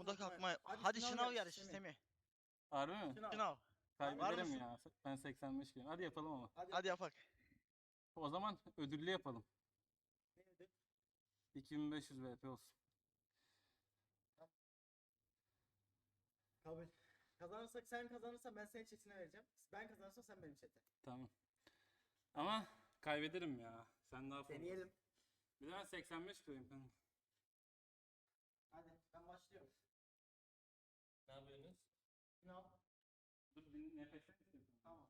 Amuda Semih. kalkma. Hadi şınav yarışı, Semih. Harbi mi? Şınav. Şınav. Kaybederim mısın? ya. Ben 85 kilo. Hadi yapalım ama. Hadi, Hadi yapak. O zaman ödüllü yapalım. Ne ödül? 2500 VP olsun. Kabul. Kazanırsak sen kazanırsan ben senin chatine vereceğim. Ben kazanırsam sen benim chat'e. Tamam. Ama kaybederim ya. Sen daha fazla. Deneyelim. Bir de ben 85 kiloyum kanka. Hadi ben başlıyorum. Ne yapıyorsunuz? Şınav. Dur bir nefes Tamam.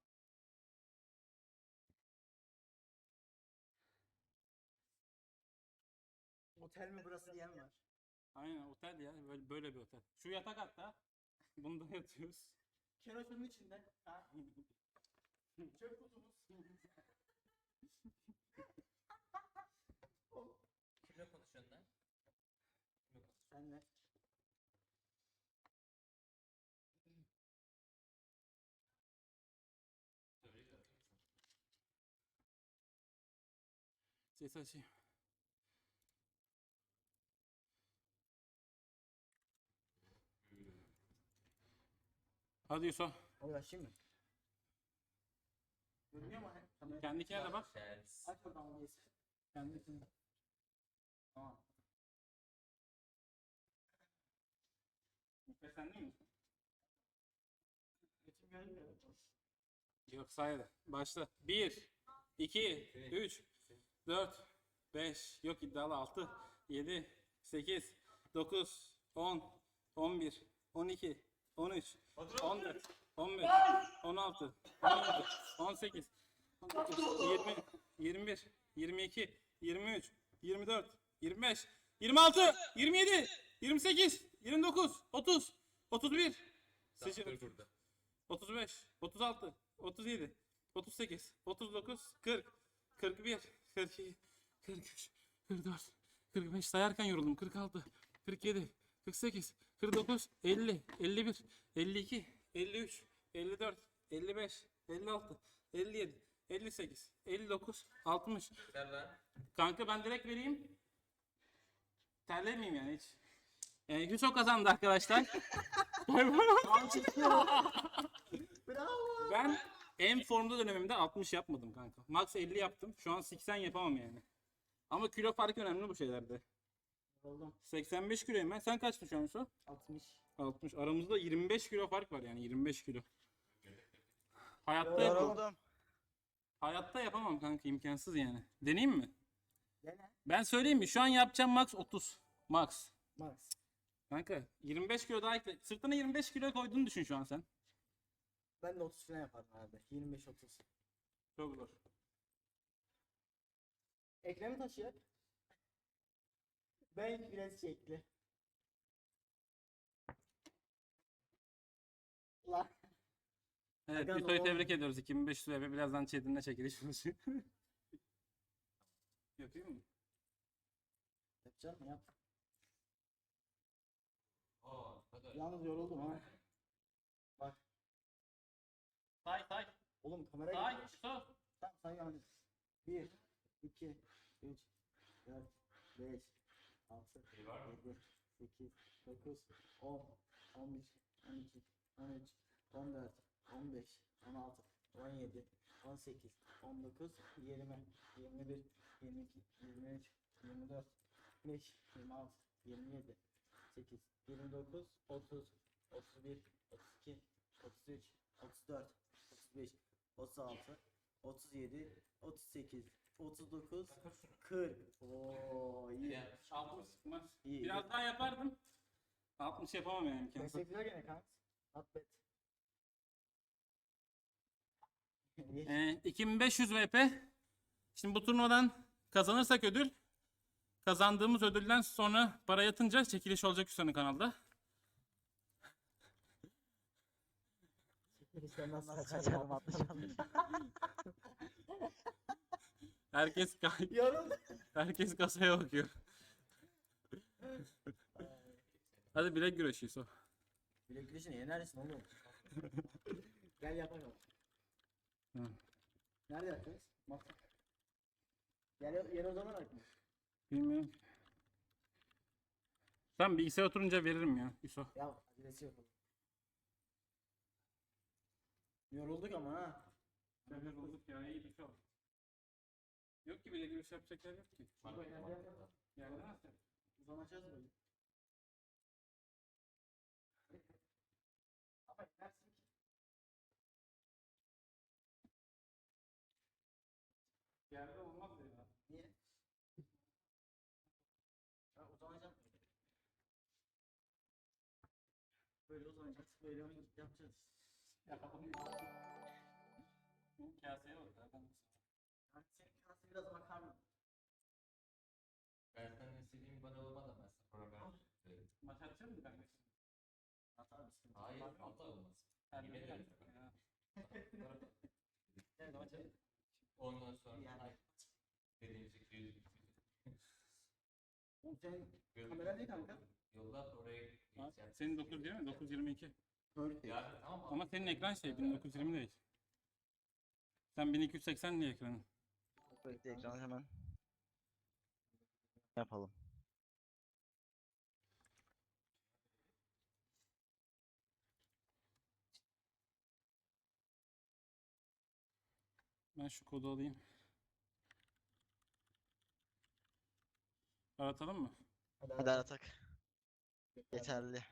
Otel mi burası diyen var. Aynen otel ya. Böyle, böyle bir otel. Şu yatak hatta. Bunda yatıyoruz. Keno şunun içinde. Ha. Çöp kutumuz. Kimle konuşuyorsun lan? Kimle konuşuyorsun? Senle. Ses açayım. Hadi Yusuf. Hadi başlayayım mı? Görünüyor mu? Kamera- Kendikine de bak. Aç onu yesin. Kendikine. Tamam. Ve sen değil mi? Yok sayede. Başla. 1, 2, 3, 4, 5, yok iddialı 6, 7, 8, 9, 10, 11, 12, 13, 14, 15, 16, 17, 18, 19, 20, 21, 22, 23, 24, 25, 26, 27, 28, 29, 30, 31, Tamam, Sıçra- dur burada. 35, 36, 37, 38, 39, 40, 41, 42, 43, 44, 45 sayarken yoruldum. 46, 47, 48, 49, 50, 51, 52, 53, 54, 55, 56, 57, 58, 59, 60. Ver lan. Kanka ben direkt vereyim. Terlemeyeyim yani hiç. Yani Hüso kazandı arkadaşlar. Bravo. Ben en formda dönemimde 60 yapmadım kanka. Max 50 yaptım. Şu an 80 yapamam yani. Ama kilo farkı önemli bu şeylerde. Oldum. 85 kiloyum ben. Sen kaçtın şu an Yusuf? 60. 60. Aramızda 25 kilo fark var yani 25 kilo. Hayatta yapamam. Yoruldum. Hayatta yapamam kanka imkansız yani. Deneyeyim mi? Dene. Ben söyleyeyim mi? Şu an yapacağım max 30. Max. Max. Kanka 25 kilo daha ekle. Sırtına 25 kilo koyduğunu düşün şu an sen. Ben de 30 falan yaparım abi. 25-30. Çok zor. Ekrem'i taşıyak. Ben biraz şekli. Lan. Evet, Aga, Yuso'yu ne tebrik ediyoruz. 2500 ve birazdan chat'inde çekiliş olacak. Yapayım mı? Yapacağım mı yap. Aa. Yalnız yoruldum ha. Bak. Say say. Oğlum kamera Say. gidiyor. Yuso. Tamam say hadi. 1, 2, 3, 4, 5, 6, 7, 8, 9, 10, 11, 12, 13, 14, 15, 16, 17, 18, 19, 20, 21, 22, 23, 24, 25, 26, 27, 8, 29, 30, 31, 32, 33, 34, 35, 36, 37, 38, 39, 40. Oo iyi. Ya, 60 çıkmaz. İyi, Biraz iyi. daha yapardım. 60 yapamam yani imkansız. Teşekkürler gene kanka. Not bad. Ee, 2500 VP. Şimdi bu turnuvadan kazanırsak ödül. Kazandığımız ödülden sonra para yatınca çekiliş olacak Hüsnü'nün kanalda. Sen nasıl kaçarım atlayacağım. Herkes ka- Yorum. herkes kasaya bakıyor. Hadi bilek güreşi Yusuf. Bilek güreşine yenersin oğlum. Gel yapalım. Hı. Nerede yapacağız? Bak. Yer, yer o zaman mı? Bilmiyorum. Ben bilgisayar oturunca veririm ya Yusuf. Ya acelesi yok. Yorulduk ama ha. Sefer olduk ya iyi bir şey oldu. Yok ki bile giriş yapacak yer yok ki. Var, gel, gel, gel. Yerde nasıl? Uzanacağız böyle. Ama inersin ki. Yerde olmaz ya. Niye? Ya uzanacağım. Böyle uzanacağız. Böyle yapacağız. Yapalım. Kaseye bak zaten. Yani senin kansı biraz makarna. Ben senden istediğim bana olmadan ben sana program söyledim. Maç atacak mı ben de? Atar mısın? Hayır, asla olmaz. Ben Yemin de ederim. ya. Evet, maç evet. Ondan sonra Yani. ay, dediğim şekilde yüz Oğlum senin kamera ne kanka? Yolla oraya Ha, geçeceğim. Senin 920 922. Yani tamam Ama senin ekran şey 1920 değil. Sen 1280 diye ekranın. Bekle ekranı hemen yapalım. Ben şu kodu alayım. Aratalım mı? Hadi atak. Yeterli.